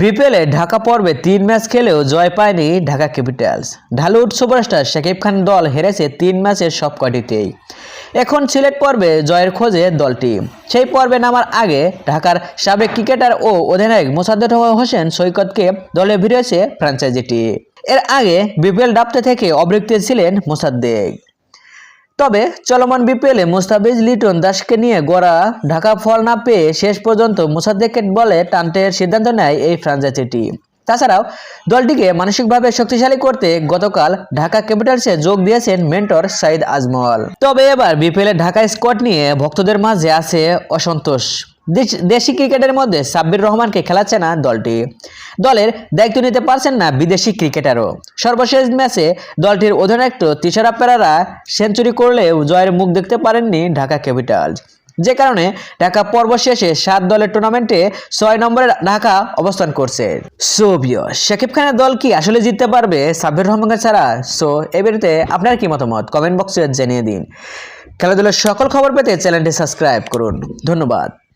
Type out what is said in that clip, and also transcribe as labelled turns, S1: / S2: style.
S1: বিপিএলে ঢাকা পর্বে তিন ম্যাচ খেলেও জয় পায়নি ঢাকা ক্যাপিটালস। ঢালিউড সুপারস্টার শাকিব খান দল হেরেছে তিন ম্যাচের সবকটিতেই। এখন সিলেট পর্বে জয়ের খোঁজে দলটি। সেই পর্বে নামার আগে ঢাকার সাবেক ক্রিকেটার ও অধিনায়ক মোসাদ্দেদ হোসেন সৈকতকে দলে ভিড়েছে ফ্র্যাঞ্চাইজিটি এর আগে বিপিএল ডাবতে থেকে অবৃত্তি ছিলেন মোসাদ্দেক। তবে চলমান বিপিএলে মুস্তাফিজ লিটন দাসকে নিয়ে গড়া ঢাকা ফল না পেয়ে শেষ পর্যন্ত মুসাদ্দেকের বলে টানতে সিদ্ধান্ত নেয় এই ফ্রাঞ্চাইজিটি। তাছাড়াও দলটিকে মানসিকভাবে শক্তিশালী করতে গতকাল ঢাকা ক্যাপিটালসে যোগ দিয়েছেন মেন্টর সাইদ আজমল। তবে এবার বিপিএলে ঢাকা স্কোয়াড নিয়ে ভক্তদের মাঝে আছে অসন্তোষ। দেশ- ক্রিকেটের মধ্যে সাব্বির রহমানকে খেলাচ্ছে না দলটি। দলের দায়িত্ব নিতে পারছেন না বিদেশি ক্রিকেটারও। সর্বশেষ ম্যাচে দলটির অধিনায়ক তিসারা পেরারা সেঞ্চুরি করলেও জয়ের মুখ দেখতে পারেননি ঢাকা ক্যাপিটালস। যে কারণে ঢাকা পর্ব শেষে সাত দলের টুর্নামেন্টে ছয় নম্বরে ঢাকা অবস্থান করছে। সো বিয় শাকিব খানের দল কি আসলে জিততে পারবে সাব্বির রহমানকে ছাড়া? সো এই বিরুদ্ধে আপনার কি মতামত? কমেন্ট বক্সে জানিয়ে দিন। খেলাধুলার সকল খবর পেতে চ্যানেলটি সাবস্ক্রাইব করুন। ধন্যবাদ।